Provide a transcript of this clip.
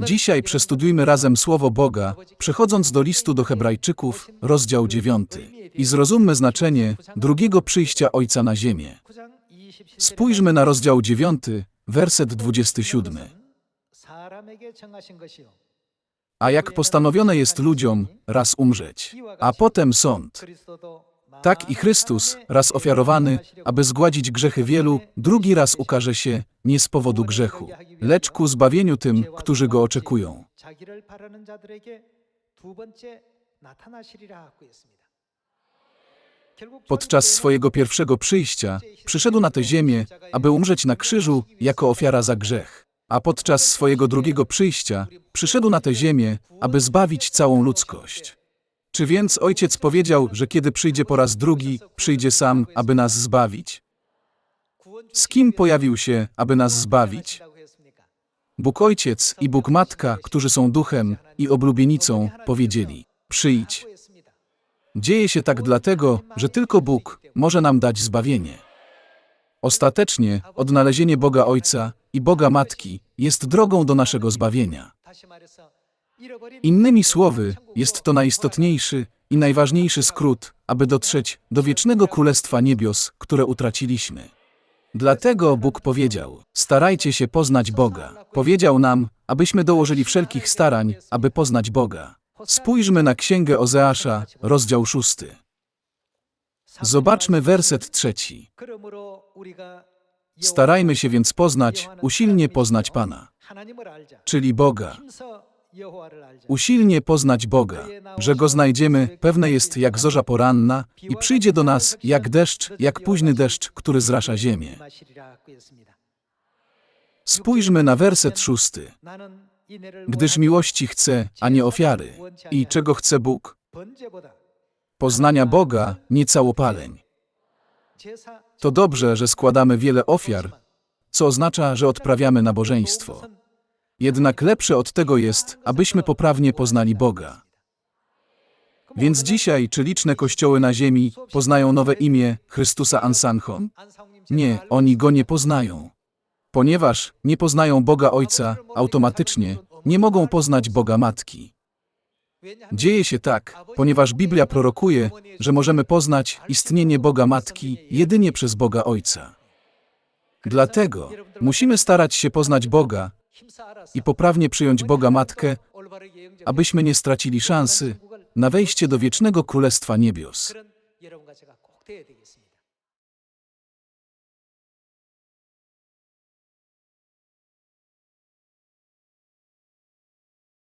Dzisiaj przestudiujmy razem Słowo Boga, przechodząc do listu do Hebrajczyków, rozdział 9. I zrozummy znaczenie drugiego przyjścia Ojca na ziemię. Spójrzmy na rozdział 9, werset 27. A jak postanowione jest ludziom raz umrzeć, a potem sąd. Tak i Chrystus, raz ofiarowany, aby zgładzić grzechy wielu, drugi raz ukaże się nie z powodu grzechu, lecz ku zbawieniu tym, którzy go oczekują. Podczas swojego pierwszego przyjścia przyszedł na tę ziemię, aby umrzeć na krzyżu jako ofiara za grzech, a podczas swojego drugiego przyjścia przyszedł na tę ziemię, aby zbawić całą ludzkość. Czy więc ojciec powiedział, że kiedy przyjdzie po raz drugi, przyjdzie sam, aby nas zbawić? Z kim pojawił się, aby nas zbawić? Bóg Ojciec i Bóg Matka, którzy są duchem i oblubienicą, powiedzieli: Przyjdź. Dzieje się tak dlatego, że tylko Bóg może nam dać zbawienie. Ostatecznie odnalezienie Boga Ojca i Boga Matki jest drogą do naszego zbawienia. Innymi słowy, jest to najistotniejszy i najważniejszy skrót, aby dotrzeć do wiecznego Królestwa Niebios, które utraciliśmy. Dlatego Bóg powiedział: Starajcie się poznać Boga. Powiedział nam, abyśmy dołożyli wszelkich starań, aby poznać Boga. Spójrzmy na Księgę Ozeasza, rozdział 6. Zobaczmy werset trzeci. Starajmy się więc poznać, usilnie poznać Pana, czyli Boga. Usilnie poznać Boga, że Go znajdziemy, pewne jest jak zorza poranna i przyjdzie do nas jak deszcz, jak późny deszcz, który zrasza ziemię. Spójrzmy na werset szósty. Gdyż miłości chce, a nie ofiary. I czego chce Bóg? Poznania Boga, nie całopaleń. To dobrze, że składamy wiele ofiar, co oznacza, że odprawiamy nabożeństwo. Jednak lepsze od tego jest, abyśmy poprawnie poznali Boga. Więc dzisiaj, czy liczne kościoły na ziemi poznają nowe imię Chrystusa Ansanchon? Nie, oni go nie poznają. Ponieważ nie poznają Boga Ojca, automatycznie nie mogą poznać Boga Matki. Dzieje się tak, ponieważ Biblia prorokuje, że możemy poznać istnienie Boga Matki jedynie przez Boga Ojca. Dlatego musimy starać się poznać Boga i poprawnie przyjąć Boga Matkę, abyśmy nie stracili szansy na wejście do wiecznego Królestwa Niebios.